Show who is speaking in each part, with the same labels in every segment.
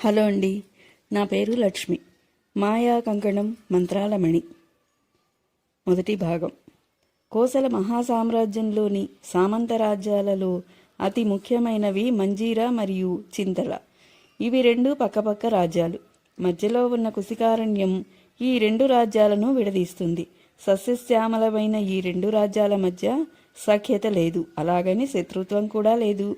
Speaker 1: Hello అండి. నా పేరు లక్ష్మి. మాయా కంకణం మంత్రాలమణి. మొదటి భాగం. కోసల మహాసామ్రాజ్యంలోని సామంత రాజ్యాలలో అతి ముఖ్యమైనవి మంజీరా మరియు చింతల. ఇవి రెండు పక్కపక్క రాజ్యాలు. మధ్యలో ఉన్న కుశికారణ్యం ఈ రెండు రాజ్యాలను విడదీస్తుంది. సస్యశ్యామలమైన ఈ రెండు రాజ్యాల మధ్య సఖ్యత లేదు. అలాగని శత్రుత్వం కూడా లేదు.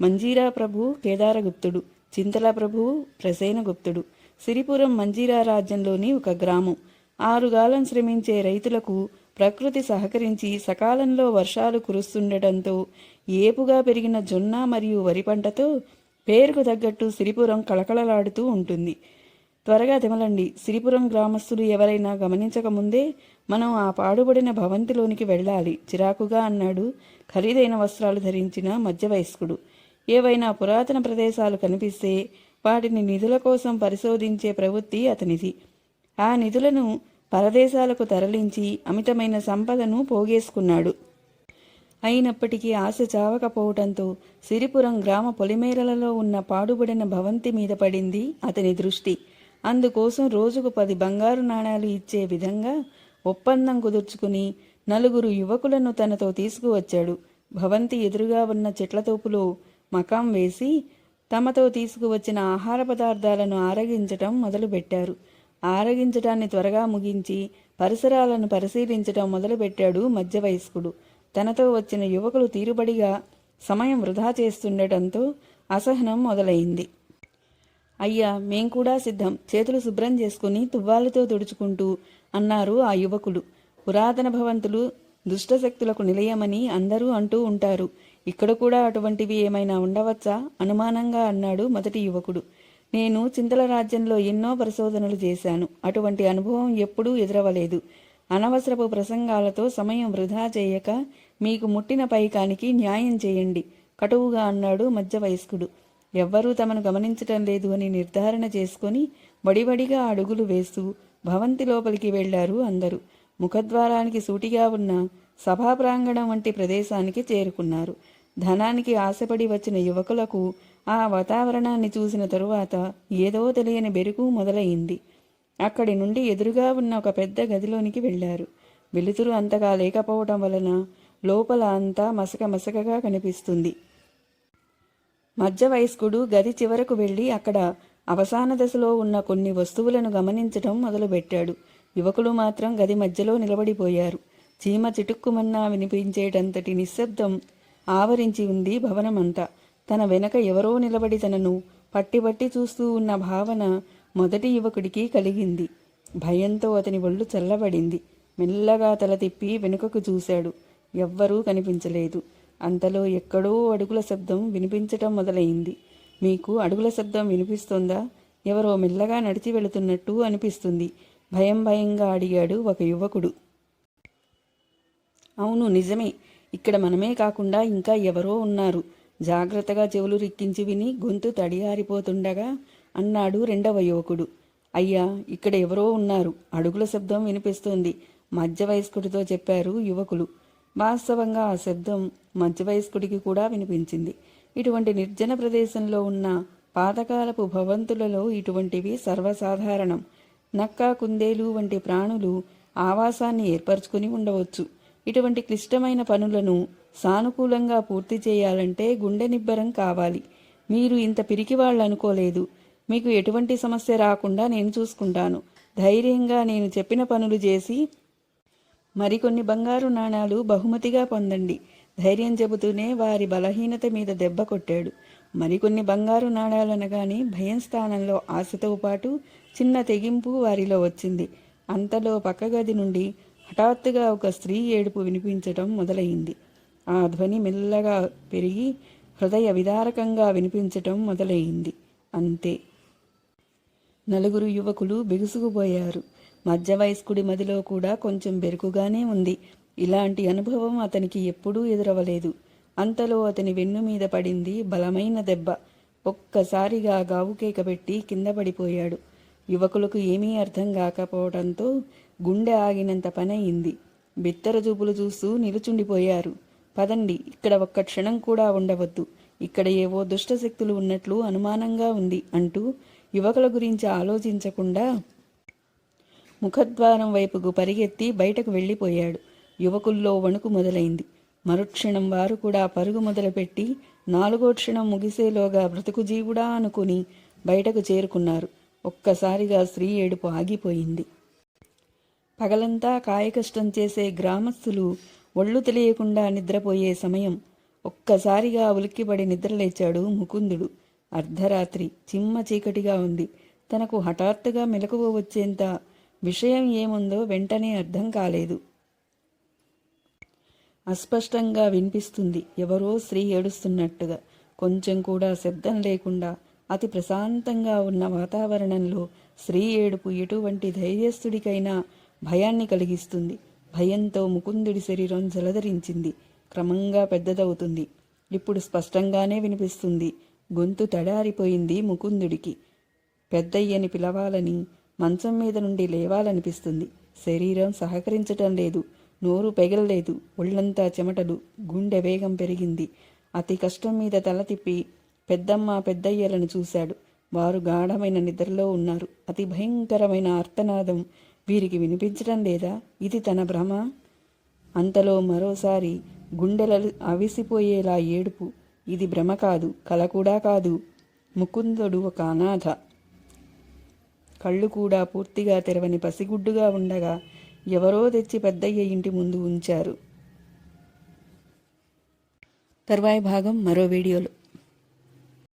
Speaker 1: మంజీరా ప్రభు కేదారగుప్తుడు. చింతల ప్రభువు ప్రసేనగుప్తుడు సిరిపురం మంజీరా రాజ్యంలోని ఒక గ్రామం. ఆరుగాలం శ్రమించే రైతులకు ప్రకృతి సహకరించి సకాలంలో వర్షాలు కురుస్తుండటంతో ఏపుగా పెరిగిన జొన్న మరియు వరి పంటతో పేరుకు తగ్గట్టు సిరిపురం కళకళలాడుతూ ఉంటుంది. త్వరగా తెమలండి. సిరిపురం గ్రామస్తులు ఎవరైనా గమనించకముందే మనం ఆ పాడుబడిన భవంతిలోనికి వెళ్ళాలి. చిరాకుగా అన్నాడు. ఖరీదైన వస్త్రాలు ధరించిన మధ్య వయస్కుడు ఏవైనా పురాతన ప్రదేశాలు కనిపిస్తే వాటిని నిధుల కోసం పరిశోధించే ప్రవృత్తి అతనిది. ఆ నిధులను పరదేశాలకు తరలించి అమితమైన సంపదను పోగేసుకున్నాడు. అయినప్పటికీ ఆశ చావకపోవటంతో సిరిపురం గ్రామ పొలిమేరలలో ఉన్న పాడుబడిన భవంతి మీద పడింది అతని దృష్టి. అందుకోసం రోజుకు పది బంగారు నాణాలు ఇచ్చే విధంగా ఒప్పందం కుదుర్చుకుని నలుగురు యువకులను తనతో తీసుకువచ్చాడు. భవంతి ఎదురుగా ఉన్న చెట్ల తోపులో మకాం వేసి తమతో తీసుకువచ్చిన ఆహార పదార్థాలను ఆరగించటం మొదలుపెట్టారు. ఆరగించటాన్ని త్వరగా ముగించి పరిసరాలను పరిశీలించటం మొదలుపెట్టాడు మధ్య వయస్కుడు తనతో వచ్చిన యువకులు తీరుబడిగా సమయం వృధా చేస్తుండటంతో అసహనం మొదలైంది. అయ్యా మేం కూడా సిద్ధం. చేతులు శుభ్రం చేసుకుని తువ్వాలతో తుడుచుకుంటూ అన్నారు ఆ యువకులు పురాతన భవంతులు దుష్టశక్తులకు నిలయమని అందరూ అంటూ ఉంటారు. ఇక్కడ కూడా అటువంటివి ఏమైనా ఉండవచ్చా? అనుమానంగా అన్నాడు మొదటి యువకుడు. నేను చింతల రాజ్యంలో ఎన్నో పరిశోధనలు చేశాను. అటువంటి అనుభవం ఎప్పుడూ ఎదురవలేదు. అనవసరపు ప్రసంగాలతో సమయం వృధా చేయక మీకు ముట్టిన పైకానికి న్యాయం చేయండి కటువుగా అన్నాడు మధ్య వయస్కుడు ఎవ్వరూ తమను గమనించటం లేదు అని నిర్ధారణ చేసుకొని వడివడిగా అడుగులు వేస్తూ భవంతి లోపలికి వెళ్ళారు అందరూ. ముఖద్వారానికి సూటిగా ఉన్న సభా ప్రాంగణం వంటి ప్రదేశానికి చేరుకున్నారు. ధనానికి ఆశపడి వచ్చిన యువకులకు ఆ వాతావరణాన్ని చూసిన తరువాత ఏదో తెలియని బెరుకు మొదలయింది అక్కడి నుండి ఎదురుగా ఉన్న ఒక పెద్ద గదిలోనికి వెళ్ళారు వెలుతురు అంతగా లేకపోవటం వలన లోపల అంతా మసక మసకగా కనిపిస్తుంది. మధ్య వయస్కుడు గది చివరకు వెళ్ళి అక్కడ అవసాన దశలో ఉన్న కొన్ని వస్తువులను గమనించటం మొదలుపెట్టాడు. యువకులు మాత్రం గది మధ్యలో నిలబడిపోయారు. చీమ చిటుక్కుమన్నా వినిపించేటంతటి నిశ్శబ్దం ఆవరించి ఉంది భవనమంతా. తన వెనక ఎవరో నిలబడి తనను పట్టిబట్టి చూస్తూ ఉన్న భావన మొదటి యువకుడికి కలిగింది. భయంతో అతని ఒళ్ళు చల్లబడింది. మెల్లగా తల తిప్పి వెనుకకు చూశాడు. ఎవ్వరూ కనిపించలేదు. అంతలో ఎక్కడో అడుగుల శబ్దం వినిపించటం మొదలైంది. మీకు అడుగుల శబ్దం వినిపిస్తోందా? ఎవరో మెల్లగా నడిచి వెళుతున్నట్టు అనిపిస్తుంది. భయం భయంగా అడిగాడు ఒక యువకుడు. అవును నిజమే. ఇక్కడ మనమే కాకుండా ఇంకా ఎవరో ఉన్నారు. జాగ్రత్తగా చెవులు రిక్కించి విని గొంతు తడియారిపోతుండగా అన్నాడు రెండవ యువకుడు. అయ్యా ఇక్కడ ఎవరో ఉన్నారు. అడుగుల శబ్దం వినిపిస్తోంది. మధ్య వయస్కుడితో చెప్పారు యువకులు. వాస్తవంగా ఆ శబ్దం మధ్య వయస్కుడికి కూడా వినిపించింది. ఇటువంటి నిర్జన ప్రదేశంలో ఉన్న పాతకాలపు భవంతులలో ఇటువంటివి సర్వసాధారణం. నక్క కుందేలు వంటి ప్రాణులు ఆవాసాన్ని ఏర్పరచుకుని ఉండవచ్చు. ఇటువంటి క్లిష్టమైన పనులను సానుకూలంగా పూర్తి చేయాలంటే గుండె నిబ్బరం కావాలి. మీరు ఇంత పిరికి వాళ్ళు అనుకోలేదు మీకు ఎటువంటి సమస్య రాకుండా నేను చూసుకుంటాను. ధైర్యంగా నేను చెప్పిన పనులు చేసి మరికొన్ని బంగారు నాణాలు బహుమతిగా పొందండి. ధైర్యం చెబుతూనే వారి బలహీనత మీద దెబ్బ కొట్టాడు. మరికొన్ని బంగారు నాణాలు అనగానే భయం స్థానంలో ఆశతో పాటు చిన్న తెగింపు వారిలో వచ్చింది. అంతలో పక్క గది నుండి హఠాత్తుగా ఒక స్త్రీ ఏడుపు వినిపించటం మొదలైంది. ఆ ధ్వని మెల్లగా పెరిగి హృదయ విదారకంగా వినిపించటం మొదలైంది. అంతే. నలుగురు యువకులు బిగుసుకుపోయారు. మధ్య వయస్కుడి మదిలో కూడా కొంచెం బెరుకుగానే ఉంది. ఇలాంటి అనుభవం అతనికి ఎప్పుడూ ఎదురవలేదు. అంతలో అతని వెన్ను మీద పడింది బలమైన దెబ్బ. ఒక్కసారిగా గావుకేక పెట్టి కింద పడిపోయాడు. యువకులకు ఏమీ అర్థం కాకపోవడంతో గుండె ఆగినంత పనయింది బిత్తర చూపులు చూస్తూ నిలుచుండిపోయారు. పదండి ఇక్కడ ఒక్క క్షణం కూడా ఉండవద్దు. ఇక్కడ ఏవో దుష్టశక్తులు ఉన్నట్లు అనుమానంగా ఉంది అంటూ యువకుల గురించి ఆలోచించకుండా ముఖద్వారం వైపుకు పరిగెత్తి బయటకు వెళ్ళిపోయాడు. యువకుల్లో వణుకు మొదలైంది. మరుక్షణం వారు కూడా పరుగు మొదలుపెట్టి నాలుగో క్షణం ముగిసేలోగా బ్రతుకు జీవుడా అనుకుని బయటకు చేరుకున్నారు. ఒక్కసారిగా స్త్రీ ఏడుపు ఆగిపోయింది. పగలంతా కాయకష్టం చేసే గ్రామస్తులు ఒళ్ళు తెలియకుండా నిద్రపోయే సమయం. ఒక్కసారిగా ఉలిక్కిపడి నిద్రలేచాడు ముకుందుడు. అర్ధరాత్రి చిమ్మ చీకటిగా ఉంది. తనకు హఠాత్తుగా మెలకువ వచ్చేంత విషయం ఏముందో వెంటనే అర్థం కాలేదు. అస్పష్టంగా వినిపిస్తుంది. ఎవరో స్త్రీ ఏడుస్తున్నట్టుగా. కొంచెం కూడా శబ్దం లేకుండా అతి ప్రశాంతంగా ఉన్న వాతావరణంలో స్త్రీ ఏడుపు ఎటువంటి ధైర్యస్తుడికైనా భయాన్ని కలిగిస్తుంది. భయంతో ముకుందుడి శరీరం జలధరించింది. క్రమంగా పెద్దదవుతుంది. ఇప్పుడు స్పష్టంగానే వినిపిస్తుంది. గొంతు తడారిపోయింది ముకుందుడికి. పెద్దయ్యని పిలవాలని మంచం మీద నుండి లేవాలనిపిస్తుంది. శరీరం సహకరించటం లేదు. నోరు పెగలలేదు. ఒళ్ళంతా చెమటలు. గుండె వేగం పెరిగింది. అతి కష్టం మీద తల తిప్పి పెద్దమ్మ పెద్దయ్యలను చూశాడు. వారు గాఢమైన నిద్రలో ఉన్నారు. అతి భయంకరమైన అర్తనాదం వీరికి వినిపించటం లేదా? ఇది తన భ్రమ. అంతలో మరోసారి గుండెలలు అవిసిపోయేలా ఏడుపు. ఇది భ్రమ కాదు కల కూడా కాదు. ముకుందుడు ఒక అనాథ. కళ్ళు కూడా పూర్తిగా తెరవని పసిగుడ్డుగా ఉండగా ఎవరో తెచ్చి పెద్దయ్య ఇంటి ముందు ఉంచారు. తర్వాయి భాగం మరో వీడియోలో.